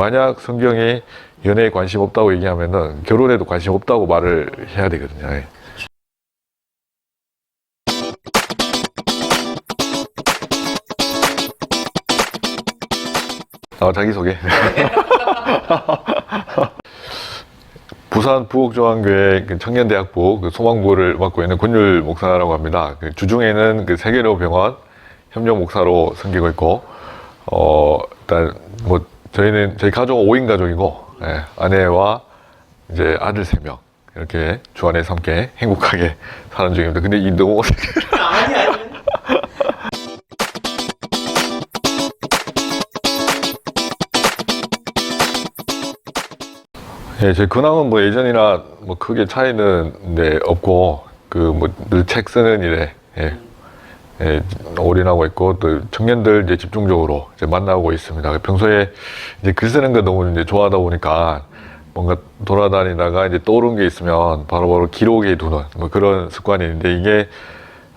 만약 성경이 연애에 관심 없다고 얘기하면은 결혼에도 관심 없다고 말을 해야 되거든요. 예. 아, 자기소개. 부산 부곡중앙교회 그 청년대학부 그 소망부를 맡고 있는 권율 목사라고 합니다. 그 주중에는 그 세계로 병원 협력 목사로 섬기고 있고, 어, 일단 뭐 저희는 저희 가족은 5인 가족이고, 예, 아내와 이제 아들 3명 이렇게 주 안에서 함께 행복하게 사는 중입니다. 근데 이 너무 어색해. 아니 아니. 예, 제 근황은 뭐 예전이나 뭐 크게 차이는 네, 없고 그 뭐 늘 책 쓰는 일에 예, 예, 올인하고 있고 또 청년들 이제 집중적으로 이제 만나고 있습니다. 평소에 이제 글 쓰는 거 너무 이제 좋아하다 보니까 뭔가 돌아다니다가 이제 떠오른 게 있으면 바로바로 기록에 두는 뭐 그런 습관이 있는데 이게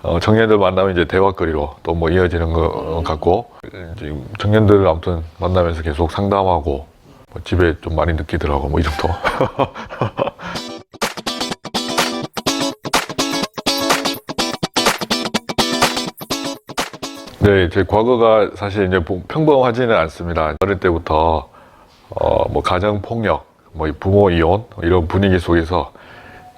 어, 청년들 만나면 이제 대화거리로 또 뭐 이어지는 것 같고 이제 청년들 아무튼 만나면서 계속 상담하고 뭐 집에 좀 많이 느끼더라고 뭐 이 정도. 네, 제 과거가 사실 이제 보- 평범하지는 않습니다. 어릴 때부터 어, 뭐 가정 폭력, 뭐 부모 이혼 이런 분위기 속에서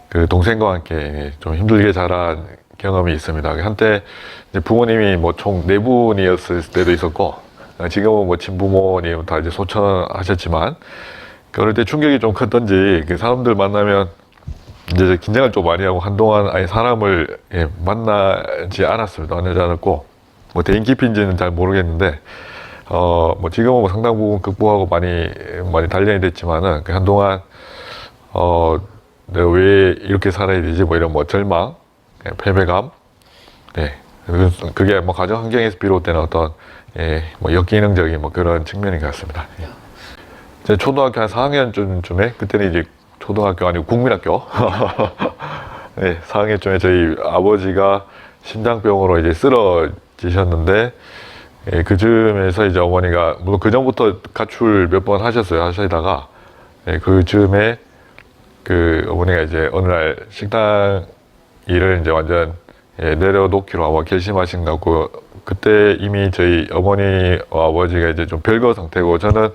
그 동생과 함께 좀 힘들게 자란 경험이 있습니다. 한때 이제 부모님이 뭐 총 네 분이었을 때도 있었고 어, 지금은 뭐 친부모님 다 이제 소천하셨지만 그럴 때 충격이 좀 컸던지 그 사람들 만나면 이제 긴장을 좀 많이 하고 한동안 아예 사람을 예, 만나지 않았습니다. 만나지 않았고 뭐 대인 깊이인지는 잘 모르겠는데 어 뭐 지금은 뭐 상당 부분 극복하고 많이 많이 단련이 됐지만은 그 한동안 어 내가 왜 이렇게 살아야 되지 뭐 이런 뭐 절망, 예, 패배감, 네 그- 그게 뭐 가정 환경에서 비롯된 어떤 예, 뭐 역기능적인 뭐 그런 측면인 것 같습니다. 예. 제 초등학교 한 4학년쯤에 그때는 이제 초등학교 아니고 국민학교 네, 4학년쯤에 저희 아버지가 심장병으로 이제 쓰러 지셨는데 예, 그 즈음에서 이제 어머니가 물론 그 전부터 가출 몇 번 하셨어요 하시다가. 예, 그 즈음에 그 어머니가 이제 어느 날 식당 일을 이제 완전 예, 내려놓기로 아마 결심하신 것 같고 그때 이미 저희 어머니와 아버지가 이제 좀 별거 상태고 저는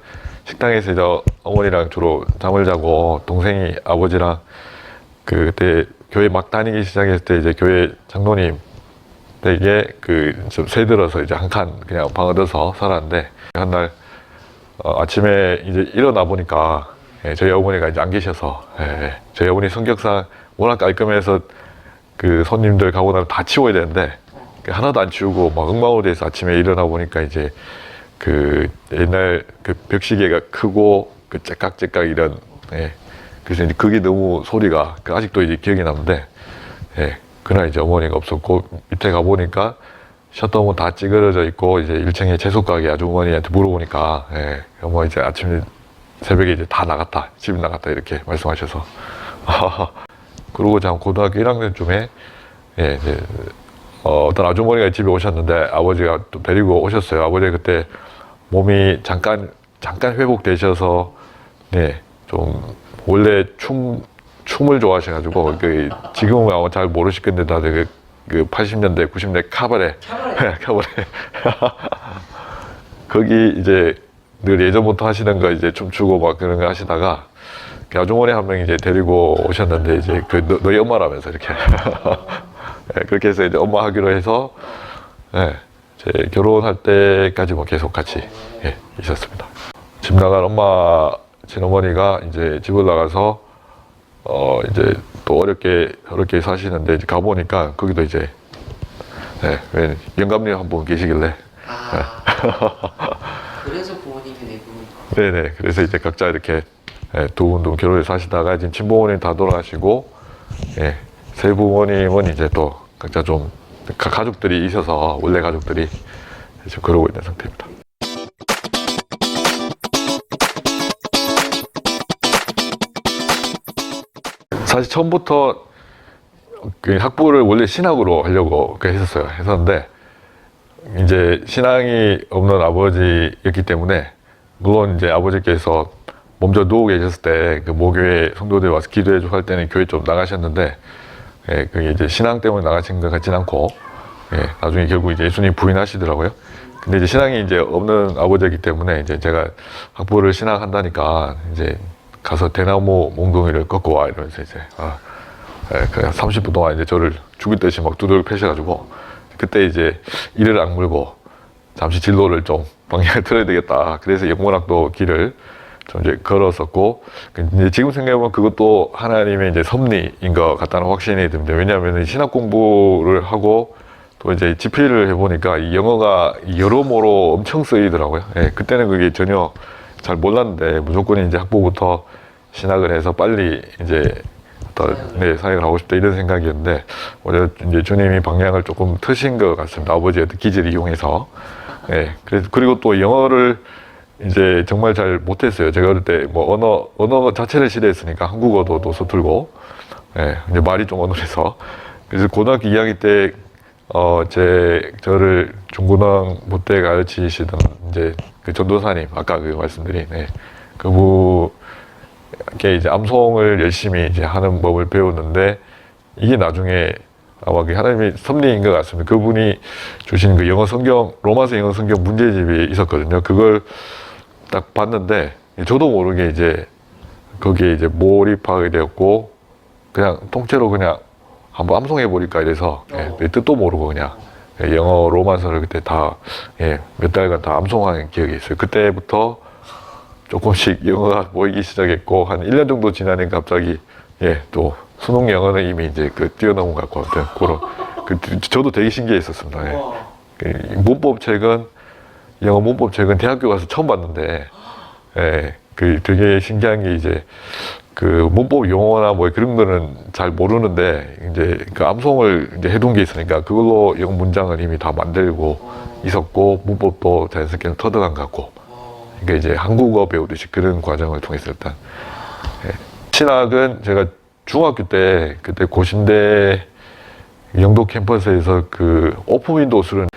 식당에서 이제 어머니랑 주로 잠을 자고 동생이 아버지랑 그 그때 교회 막 다니기 시작했을 때 이제 교회 장로님 댁에 그좀 새 들어서 이제 한 칸 그냥 방 얻어서 살았는데 한날 어, 아침에 이제 일어나 보니까 예, 저희 어머니가 이제 안 계셔서 예, 저희 어머니 성격상 워낙 깔끔해서 그 손님들 가고 나면 다 치워야 되는데 그 하나도 안 치우고 막 엉망으로 돼서 아침에 일어나 보니까 이제 그 옛날 그 벽시계가 크고 그 째깍째깍 이런 예. 그래서 이제 그게 너무 소리가 그 아직도 이제 기억이 나는데 예. 그날 이제 어머니가 없었고 밑에 가 보니까 셔터문 다 찌그러져 있고 이제 1층에 채소 가게 아주머니한테 물어보니까 예. 어머 이제 아침에 새벽에 이제 다 나갔다 집 나갔다 이렇게 말씀하셔서 그러고 참 고등학교 1학년쯤에 예, 이제 어, 어떤 아주머니가 집에 오셨는데 아버지가 또 데리고 오셨어요. 아버지 그때 몸이 잠깐 잠깐 회복되셔서 네, 좀 원래 춤 춤을 좋아하셔가지고 그 지금은 아마 잘 모르실 건데 다들 그, 그 80년대 90년대 카바레 카바레. 거기 이제 늘 예전부터 하시는 거 이제 춤추고 막 그런 거 하시다가 그 아주머니 한 명 이제 데리고 오셨는데 이제 그 너, 너희 엄마라면서 이렇게 예, 그렇게 해서 이제 엄마 하기로 해서 예, 제 결혼할 때까지 뭐 계속 같이 예, 있었습니다. 집 나간 엄마 친어머니가 이제 집을 나가서 어 이제 또 어렵게 어렵게 사시는데 이제 가보니까 거기도 이제 네, 왜 영감님 한 분 계시길래 아. 그래서 부모님이 네 분. 네네. 그래서 이제 각자 이렇게 예, 두 분도 결혼해 사시다가 지금 친부모님 다 돌아가시고, 예, 세 부모님은 이제 또 각자 좀 가- 가족들이 있어서 원래 가족들이 지금 그러고 있는 상태입니다. 사실 처음부터 그 학부를 원래 신학으로 하려고 그 했었어요. 했었는데 이제 신앙이 없는 아버지였기 때문에 물론 이제 아버지께서 몸져 누워 계셨을 때 그 모교회 성도들 와서 기도해 주고 할 때는 교회 좀 나가셨는데 예, 그게 이제 신앙 때문에 나가신 것 같진 않고 예, 나중에 결국 이제 예수님 부인하시더라고요. 근데 이제 신앙이 이제 없는 아버지이기 때문에 이제 제가 학부를 신학한다니까 이제 가서 대나무 몽둥이를 꺾고 와 이러면서 이제 아, 예, 그냥 30분 동안 이제 저를 죽일 듯이 막 두들겨 패셔가지고 그때 이제 이를 악물고 잠시 진로를 좀 방향을 틀어야 되겠다. 그래서 영문학도 길을 좀 이제 걸었었고 그 이제 지금 생각해보면 그것도 하나님의 이제 섭리인 것 같다는 확신이 듭니다. 왜냐하면 신학 공부를 하고 또 이제 집필을 해보니까 이 영어가 여러모로 엄청 쓰이더라고요. 예, 그때는 그게 전혀 잘 몰랐는데 무조건 이제 학부부터 신학을 해서 빨리 이제 어떤 네, 사역을 하고 싶다 이런 생각이었는데 오히려 이제 주님이 방향을 조금 트신 것 같습니다. 아버지의 기질을 이용해서. 예, 그래서 그리고 또 영어를 이제 정말 잘 못했어요. 제가 어릴 때 뭐 언어 언어 자체를 싫어했으니까 한국어도 또 서툴고, 예, 이제 말이 좀 어눌해서 그래서 고등학교 2학년 때 어, 제, 저를 중고등부 때 가르치시던 이제 그 전도사님, 아까 그 말씀드린, 네. 그분께 이제 암송을 열심히 이제 하는 법을 배웠는데 이게 나중에 아마 그 하나님의 섭리인 것 같습니다. 그분이 주신 그 영어 성경, 로마서 영어 성경 문제집이 있었거든요. 그걸 딱 봤는데 저도 모르게 이제 거기에 이제 몰입하게 되었고 그냥 통째로 그냥 한번 암송해 버릴까 이래서 예, 내 뜻도 모르고 그냥 예, 영어 로마서를 그때 다 예, 몇 달간 다 암송한 기억이 있어요. 그때부터 조금씩 영어가 보이기 시작했고 한 1년 정도 지나니까 갑자기 예, 또 수능 영어는 이미 이제 그 뛰어넘은 것 같고 아무튼 그런 그 저도 되게 신기했었습니다. 예. 와. 그 문법 책은 영어 문법 책은 대학교 가서 처음 봤는데 예, 그 되게 신기한 게 이제 그 문법 용어나 뭐 그런 거는 잘 모르는데 이제 그 암송을 이제 해둔 게 있으니까 그걸로 영어 문장을 이미 다 만들고 어, 있었고 문법도 자연스럽게 터득한 것 같고 어, 그러니까 이제 한국어 배우듯이 그런 과정을 통해서 일단 예. 신학은 제가 중학교 때 그때 고신대 영도 캠퍼스에서 그 오픈 윈도우 수련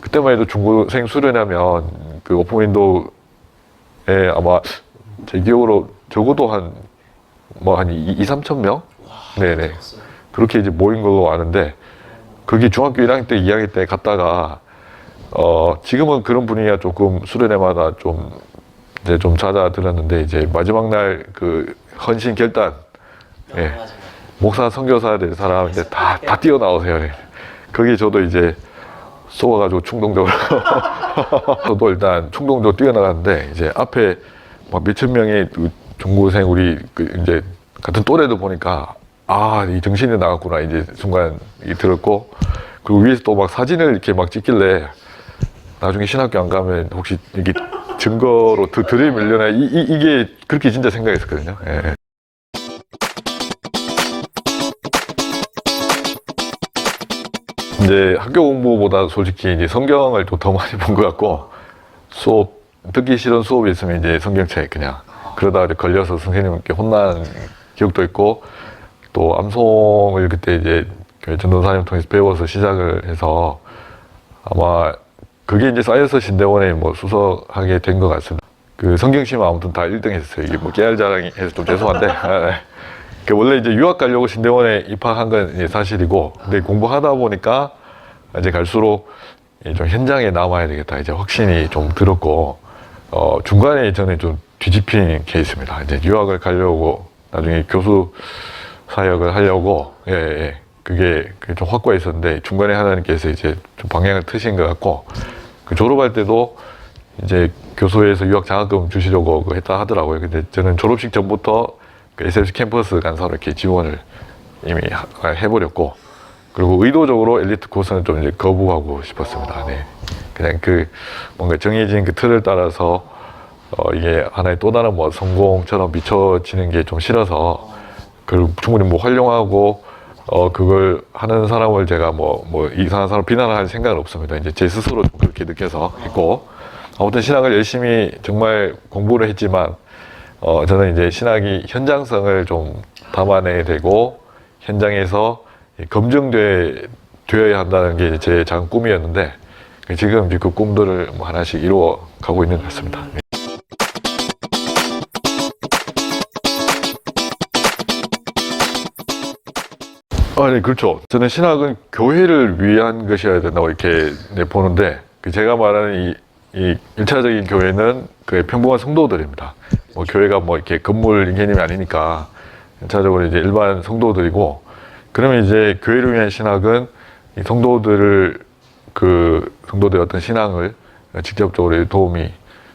그때만 해도 중고생 수련하면 그 오픈 윈도우에 아마 제 기억으로 적어도 한 뭐한 2, 3천 명? 와, 네네. 그렇게 이제 모인 걸로 아는데 그게 중학교 1학년 때 2학년 때 갔다가 어 지금은 그런 분위기가 조금 수련회마다 좀 이제 좀 잦아들었는데 이제 마지막 날 그 헌신 결단 예. 맞아, 맞아. 목사 선교사 될 사람 이제 다다 뛰어 나오세요. 네. 거기 저도 이제 속아가지고 충동적으로 저도 일단 충동적으로 뛰어나갔는데 이제 앞에 막 몇천 명의 그 중고생 우리 그 이제 같은 또래도 보니까 아 이 정신이 나갔구나 이제 순간 이 들었고 그리고 위에서 또 막 사진을 이렇게 막 찍길래 나중에 신학교 안 가면 혹시 이게 증거로 드- 들이밀려나 이, 이, 이 게 그렇게 진짜 생각했었거든요. 예. 이제 학교 공부보다 솔직히 이제 성경을 좀더 많이 본 것 같고 수업 듣기 싫은 수업이 있으면 이제 성경책 그냥 그러다가 이제 걸려서 선생님께 혼난 기억도 있고 또 암송을 그때 이제 교회 전도사님 통해서 배워서 시작을 해서 아마 그게 이제 쌓여서 신대원에 뭐 수석하게 된 것 같습니다. 그 성경시면 아무튼 다 1등 했었어요. 이게 뭐 깨알 자랑이 해서 좀 죄송한데. 아, 네. 그 원래 이제 유학 가려고 신대원에 입학한 건 사실이고, 근데 공부하다 보니까 이제 갈수록 이좀 현장에 남아야 되겠다. 이제 확신이 좀 들었고, 어, 중간에 저는 좀 뒤집힌 케이스입니다. 이제 유학을 가려고 나중에 교수 사역을 하려고, 예, 예. 그게, 그게 좀 확고해 있었는데, 중간에 하나님께서 이제 좀 방향을 트신 것 같고, 그 졸업할 때도 이제 교수회에서 유학 장학금 주시려고 그 했다 하더라고요. 근데 저는 졸업식 전부터 그 SFC 캠퍼스 간사로 이렇게 지원을 이미 하- 해버렸고, 그리고 의도적으로 엘리트 코스는 좀 이제 거부하고 싶었습니다. 네. 그냥 그 뭔가 정해진 그 틀을 따라서 어 이게 하나의 또 다른 뭐 성공처럼 비춰지는 게 좀 싫어서 그걸 충분히 뭐 활용하고 어 그걸 하는 사람을 제가 뭐 뭐 이상한 사람 비난할 생각은 없습니다. 이제 제 스스로 좀 그렇게 느껴서 했고 아무튼 신학을 열심히 정말 공부를 했지만 어 저는 이제 신학이 현장성을 좀 담아내야 되고 현장에서 검증돼 되어야 한다는 게제 작은 꿈이었는데 지금 그 꿈들을 뭐 하나씩 이루어 가고 있는 것 같습니다. 네. 아, 네, 그렇죠. 저는 신학은 교회를 위한 것이어야 된다고 이렇게 네, 보는데 그 제가 말하는 이, 이 일차적인 교회는 그 평범한 성도들입니다. 뭐 교회가 뭐 이렇게 건물 인개념이 아니니까 일차적으로 이제 일반 성도들이고 그러면 이제 교회를 위한 신학은 이 성도들을 그 성도들의 어떤 신앙을 직접적으로 도움이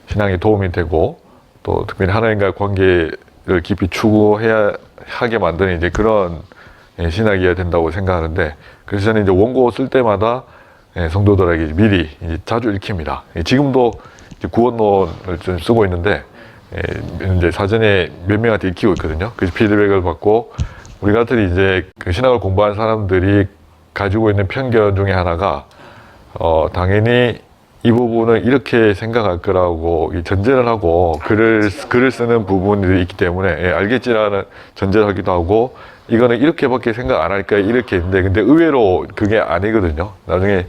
신앙에 도움이 되고 또 특별히 하나님과 관계를 깊이 추구해야 하게 만드는 이제 그런 예, 신학이어야 된다고 생각하는데 그래서 저는 이제 원고 쓸 때마다 예, 성도들에게 미리 이제 자주 읽힙니다. 예, 지금도 구원론을 좀 쓰고 있는데 예, 이제 사전에 몇 명한테 읽히고 있거든요. 그래서 피드백을 받고 우리 같은 이제 그 신학을 공부한 사람들이 가지고 있는 편견 중에 하나가 어, 당연히 이 부분을 이렇게 생각할 거라고 이 전제를 하고 글을, 글을 쓰는 부분들이 있기 때문에 예, 알겠지라는 전제를 하기도 하고 이거는 이렇게밖에 생각 안 할까 이렇게 했는데 근데 의외로 그게 아니거든요. 나중에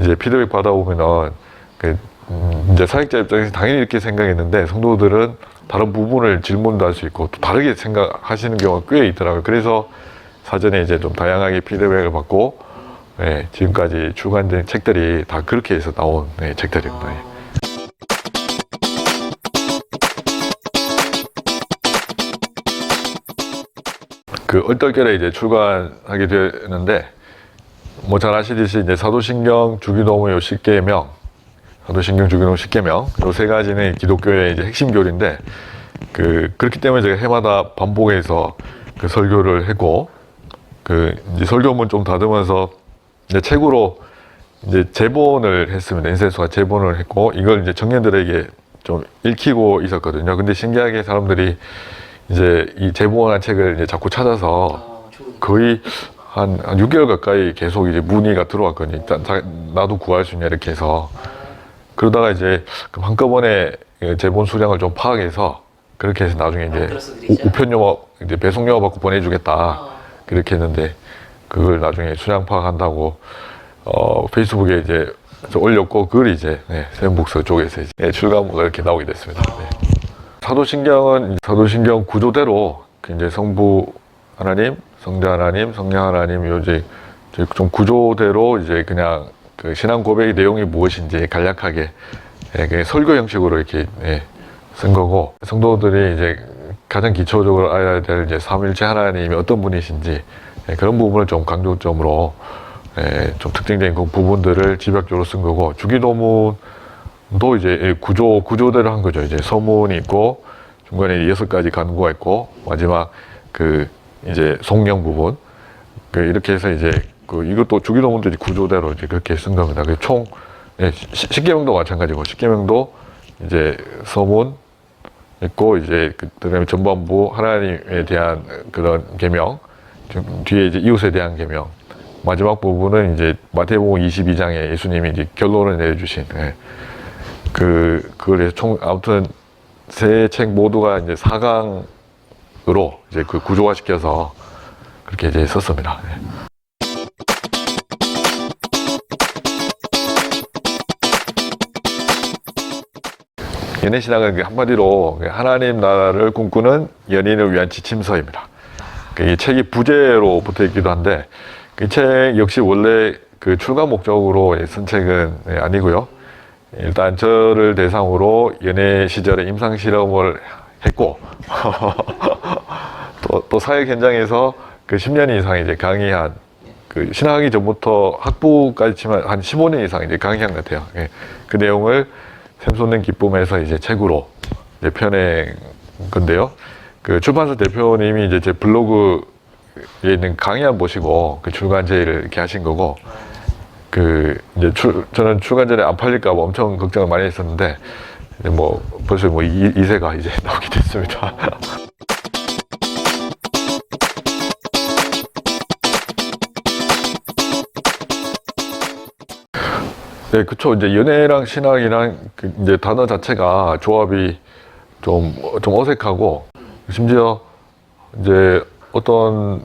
이제 피드백 받아보면은 그 음, 이제 사역자 입장에서 당연히 이렇게 생각했는데 성도들은 다른 부분을 질문도 할 수 있고 또 다르게 생각하시는 경우가 꽤 있더라고요. 그래서 사전에 이제 좀 다양하게 피드백을 받고 예, 지금까지 출간된 책들이 다 그렇게 해서 나온 예, 책들입니다. 예. 그 얼떨결에 이제 출간하게 되는데 뭐 잘 아시듯이 이제 사도신경 주기도문 요 십계명 사도신경 주기도문 십계명 요 세 가지는 기독교의 이제 핵심 교리인데 그 그렇기 때문에 제가 해마다 반복해서 그 설교를 했고 그 이제 설교문 좀 다듬어서 이제 책으로 이제 제본을 했습니다. 인쇄소가 제본을 했고 이걸 이제 청년들에게 좀 읽히고 있었거든요. 근데 신기하게 사람들이 이제 이 제본한 책을 이제 자꾸 찾아서 어, 좋으니까. 거의 한, 한 6개월 가까이 계속 이제 문의가 들어왔거든요. 일단 자- 나도 구할 수 있냐 이렇게 해서 그러다가 이제 한꺼번에 이 제본 수량을 좀 파악해서 그렇게 해서 나중에 이제. 우- 우편 영어 이제 배송 영어 받고 보내주겠다 어, 그렇게 했는데 그걸 나중에 수량 파악한다고 어 페이스북에 이제 올렸고 그걸 이제 네, 세븐북스 쪽에서 이제 네, 출간물가 이렇게 나오게 됐습니다. 네. 사도신경은 사도신경 구조대로 그 이제 성부 하나님, 성자 하나님, 성령 하나님 요지 좀 구조대로 이제 그냥 그 신앙 고백의 내용이 무엇인지 간략하게 예, 설교 형식으로 이렇게 예, 쓴 거고 성도들이 이제 가장 기초적으로 알아야 될 이제 삼일체 하나님이 어떤 분이신지 예, 그런 부분을 좀 강조점으로 예, 좀 특징적인 그 부분들을 집약적으로 쓴 거고 주기도문도 이제 예, 구조 구조대로 한 거죠. 이제 서문이 있고 중간에 여섯 가지 간구가 있고 마지막 그 이제 송령 부분 그 이렇게 해서 이제 그 이것도 주기도문도 이제 구조대로 이제 그렇게 쓴 겁니다. 그총 예, 시- 십계명도 마찬가지고 십계명도 이제 서문 있고 이제 그 그다음에 전반부 하나님에 대한 그런 계명 좀 뒤에 이제 이웃에 대한 계명 마지막 부분은 이제 마태복음 22장에 예수님이 이제 결론을 내려주신 예. 그 그걸 총 아무튼 세 책 모두가 이제 4강으로 이제 그 구조화 시켜서 그렇게 이제 썼습니다. 예. 연애 신학은 그 한마디로 그 하나님 나라를 꿈꾸는 연인을 위한 지침서입니다. 그이 책이 부제로 붙어 있기도 한데 이 책 역시 원래 그 출간 목적으로 쓴 책은 예, 아니고요. 일단 저를 대상으로 연애 시절에 임상 실험을 했고 또, 또 사회 현장에서 그 10년 이상 이제 강의한 그 신학하기 전부터 학부까지 치면 한 15년 이상 이제 강의한 것 같아요. 예. 그 내용을 샘솟는 기쁨에서 이제 책으로 이제 펴낸 건데요. 그 출판사 대표님이 이제 제 블로그에 있는 강의 한 보시고 그 출간 제의를 이렇게 하신 거고 그 이제 출, 저는 출간 전에 안 팔릴까 봐 엄청 걱정을 많이 했었는데 뭐 벌써 뭐 이, 이세가 이제 나오게 됐습니다. 네, 그쵸. 이제 연애랑 신학이랑 그 이제 단어 자체가 조합이 좀, 좀 어색하고, 심지어 이제 어떤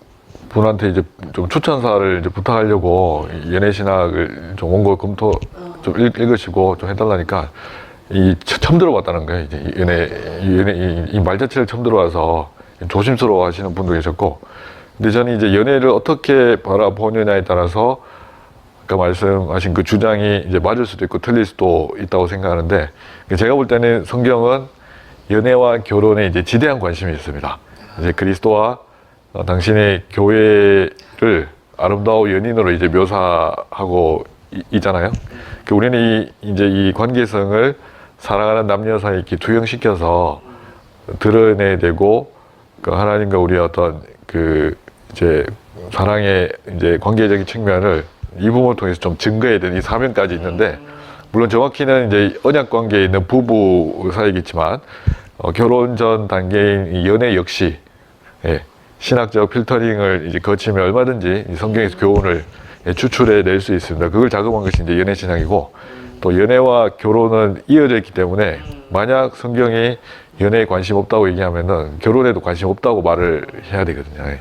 분한테 이제 좀 추천사를 이제 부탁하려고 이 연애 신학을 좀 원고 검토 좀 읽, 읽으시고 좀 해달라니까 이 처- 처음 들어봤다는 거예요. 이제 이 연애, 이 연애, 이 말 자체를 처음 들어와서 조심스러워 하시는 분도 계셨고, 근데 저는 이제 연애를 어떻게 바라보느냐에 따라서 아까 말씀하신 그 주장이 이제 맞을 수도 있고 틀릴 수도 있다고 생각하는데 제가 볼 때는 성경은 연애와 결혼에 이제 지대한 관심이 있습니다. 이제 그리스도와 어, 당신의 교회를 아름다운 연인으로 이제 묘사하고 이- 있잖아요. 그 우리는 이, 이제 이 관계성을 사랑하는 남녀 사이에 이렇게 투영시켜서 드러내야 되고 그 하나님과 우리의 어떤 그 이제 사랑의 이제 관계적인 측면을 이 부분을 통해서 좀 증거해야 되는 이 사명까지 있는데 물론 정확히는 이제 언약 관계에 있는 부부 사이겠지만 어, 결혼 전 단계인 이 연애 역시 예, 신학적 필터링을 이제 거치면 얼마든지 이 성경에서 교훈을 예, 추출해 낼 수 있습니다. 그걸 자금한 것이 이제 연애 신학이고 또 연애와 결혼은 이어져 있기 때문에 만약 성경이 연애에 관심 없다고 얘기하면은 결혼에도 관심 없다고 말을 해야 되거든요. 예.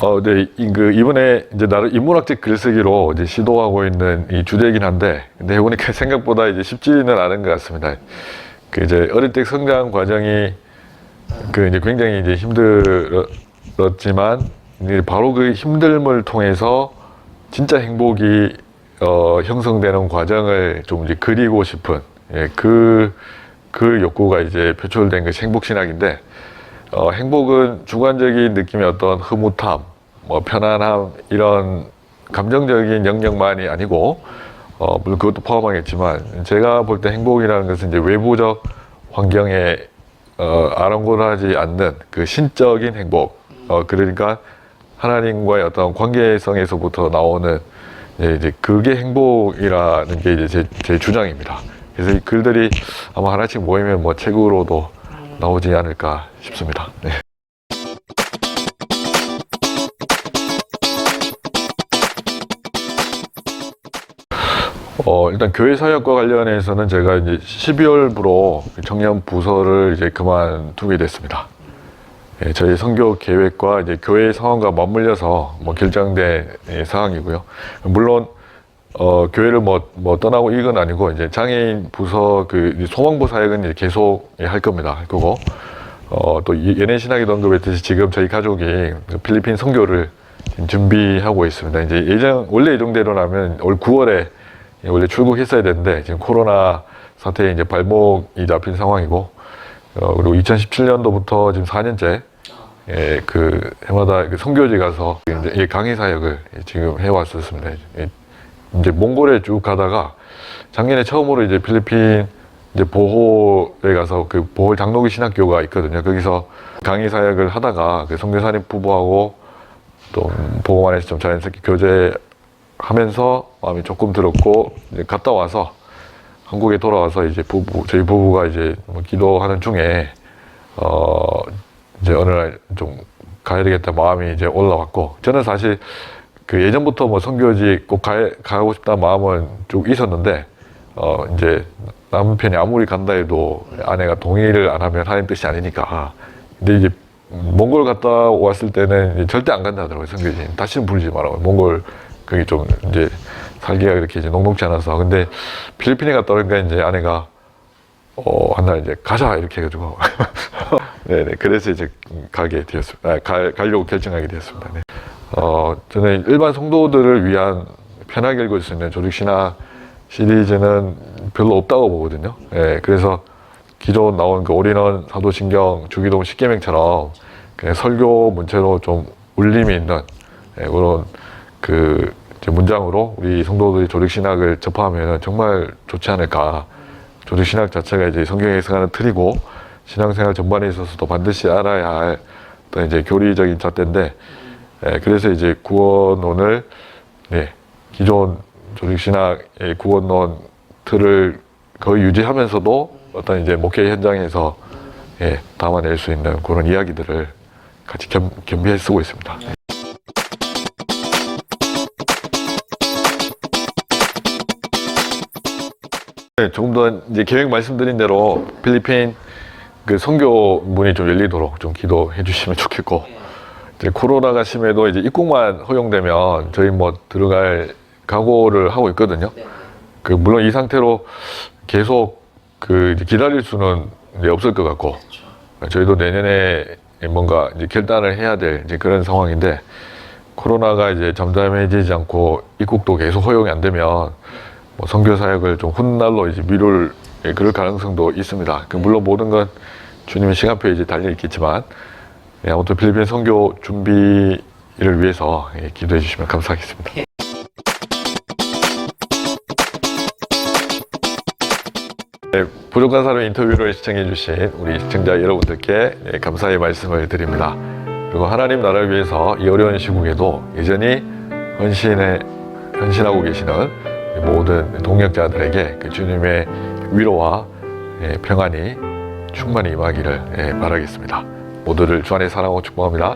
어, 네, 이- 그 이번에 이제 나름 인문학적 글쓰기로 이제 시도하고 있는 이 주제이긴 한데, 근데 해보니까 생각보다 이제 쉽지는 않은 것 같습니다. 그 이제 어릴 때 성장 과정이 그 이제 굉장히 이제 힘들었지만, 이제 바로 그 힘듦을 통해서 진짜 행복이 어, 형성되는 과정을 좀 이제 그리고 싶은 예, 그, 그 욕구가 이제 표출된 것이 행복신학인데, 어, 행복은 주관적인 느낌의 어떤 흐뭇함, 뭐 편안함 이런 감정적인 영역만이 아니고 어, 물론 그것도 포함하겠지만 제가 볼 때 행복이라는 것은 이제 외부적 환경에 어, 아랑곳하지 않는 그 신적인 행복. 어, 그러니까 하나님과의 어떤 관계성에서부터 나오는 예, 이제 그게 행복이라는 게 이제 제, 제 주장입니다. 그래서 이 글들이 아마 하나씩 모이면 뭐 책으로도 나오지 않을까 싶습니다. 네. 어, 일단 교회 사역과 관련해서는 제가 이제 12월부로 청년 부서를 이제 그만두게 됐습니다. 예, 저희 선교 계획과 이제 교회 상황과 맞물려서 뭐 결정된 예, 사항이고요. 물론 어, 교회를 뭐, 뭐 떠나고 이건 아니고 이제 장애인 부서 그 소망부 사역은 이제 계속 예, 할 겁니다. 할 거고 어, 또 이- 연예 신학에도 언급했듯이 지금 저희 가족이 그 필리핀 선교를 지금 준비하고 있습니다. 이제 예정 원래 예정대로라면 올 9월에 원래 출국했어야 되는데 지금 코로나 사태에 이제 발목이 잡힌 상황이고 어, 그리고 2017년도부터 지금 4년째 예, 그 해마다 그 선교지 가서 이제 예, 강의 사역을 지금 해왔었습니다. 예, 이제 몽골에 쭉 가다가 작년에 처음으로 이제 필리핀 이제 보호에 가서 그 보홀 장로교 신학교가 있거든요. 거기서 강의 사역을 하다가 그 선교사님 부부하고 또 보고만에서 좀 자연스럽게 교제하면서 마음이 조금 들었고 이제 갔다 와서 한국에 돌아와서 이제 부부 저희 부부가 이제 뭐 기도하는 중에 어 이제 어느 날 좀 가야 되겠다 마음이 이제 올라왔고 저는 사실 그 예전부터 뭐 선교지 꼭 가, 가고 싶다 마음은 쭉 있었는데 어 이제 남편이 아무리 간다 해도 아내가 동의를 안 하면 하는 뜻이 아니니까 근데 이제 몽골 갔다 왔을 때는 절대 안 간다 하더라고요 선교지 다시는 부르지 말라고 몽골 그게 좀 이제 살기가 그렇게 이제 녹록지 않아서 근데 필리핀에 갔다 오니까 이제 아내가 어, 한날 이제 가자 이렇게 해가지고 네네 그래서 이제 가게 되었습니다. 아, 가, 가려고 결정하게 되었습니다. 네. 어, 저는 일반 성도들을 위한 편하게 읽을 수 있는 조직신학 시리즈는 별로 없다고 보거든요. 예, 그래서 기존 나온 그 올인원 사도신경 주기동 십계명처럼 그냥 설교 문체로 좀 울림이 있는 예, 그런 그 문장으로 우리 성도들이 조직신학을 접하면 정말 좋지 않을까. 조직신학 자체가 이제 성경에 해석하는 틀이고 신앙생활 전반에 있어서도 반드시 알아야 할 어떤 이제 교리적인 잣대인데 예, 그래서 이제 구원론을 네, 기존 조직신학의 구원론 틀을 거의 유지하면서도 어떤 이제 목회 현장에서 예, 담아낼 수 있는 그런 이야기들을 같이 겸, 겸비해 쓰고 있습니다. 네, 조금 더 이제 계획 말씀드린 대로 필리핀 그 선교 문이 좀 열리도록 좀 기도해 주시면 좋겠고 이제 코로나가 심해도 이제 입국만 허용되면 저희 뭐 들어갈 각오를 하고 있거든요. 네. 그 물론 이 상태로 계속 그 기다릴 수는 없을 것 같고 그렇죠. 저희도 내년에 뭔가 이제 결단을 해야 될 이제 그런 상황인데 코로나가 이제 잠잠해지지 않고 입국도 계속 허용이 안 되면 뭐 선교 사역을 좀 훗날로 이제 미룰 예, 그럴 가능성도 있습니다. 그 물론 모든 건 주님의 시간표에 이제 달려 있겠지만 예, 아무튼 필리핀 선교 준비를 위해서 예, 기도해 주시면 감사하겠습니다. 네, 부족한 사람 인터뷰를 시청해 주신 우리 시청자 여러분들께 예, 감사의 말씀을 드립니다. 그리고 하나님 나라를 위해서 이 어려운 시국에도 여전히 헌신에 헌신하고 계시는 모든 동역자들에게 그 주님의 위로와 예, 평안이 충만히 임하기를 예, 바라겠습니다. 모두를 주 안에 사랑하고 축복합니다.